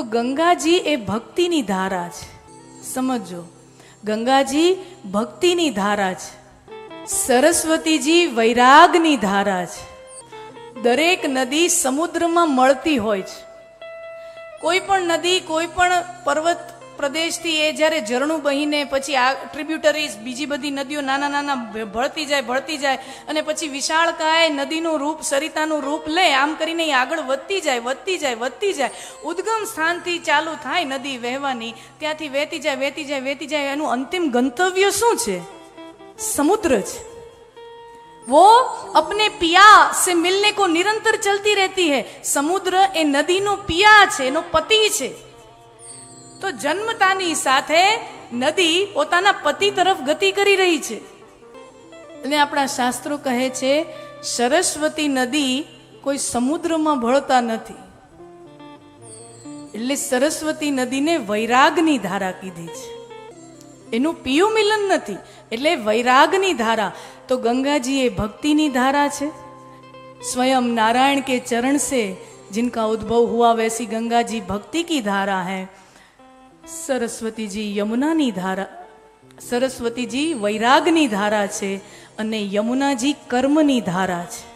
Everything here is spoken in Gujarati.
તો ગંગાજી એ ભક્તિની ધારા છે. સમજો ગંગાજી ભક્તિની ધારા છે. સરસ્વતીજી વૈરાગની ધારા છે. દરેક નદી સમુદ્રમાં મળતી હોય છે. કોઈ પણ નદી, કોઈ પણ પર્વત પ્રદેશથી એ જ્યારે ઝરણું બહીને પછી આ ટ્રિબ્યુટરીઝ બીજી બધી નદીઓ નાના નાના ભળતી જાય ભળતી જાય અને પછી વિશાળકાય નદીનું રૂપ સરિતાનું રૂપ લે આમ કરીને એ આગળ વધતી જાય વધતી જાય વધતી જાય ઉદ્ગમ સ્થાનથી ચાલુ થાય નદી વહેવાની ત્યાંથી વહેતી જાય વહેતી જાય વહેતી જાય એનું અંતિમ ગંતવ્ય શું છે समुद्र है वो अपने पिया से मिलने को निरंतर चलती रहती है સમુદ્ર એ નદીનો પિયા છે એનો પતિ છે તો જન્મતાની સાથે નદી પોતાના પતિ તરફ ગતિ કરી રહી છે. અને આપણા શાસ્ત્રો કહે છે, સરસ્વતી નદી કોઈ સમુદ્રમાં ભળતા નથી. એટલે સરસ્વતી નદીને વૈરાગની ધારા કીધી છે. એનું પિયું મિલન નથી, એટલે વૈરાગની ધારા. તો ગંગાજી એ ભક્તિની ધારા છે. સ્વયં નારાયણ કે ચરણ સે, જિનકા ઉદ્ભવ હુઆ, વૈસી ગંગાજી ભક્તિ કી ધારા હૈ. है સરસ્વતી જી યમુનાની ધારા. સરસ્વતીજી વૈરાગની ધારા છે અને યમુનાજી કર્મની ધારા છે.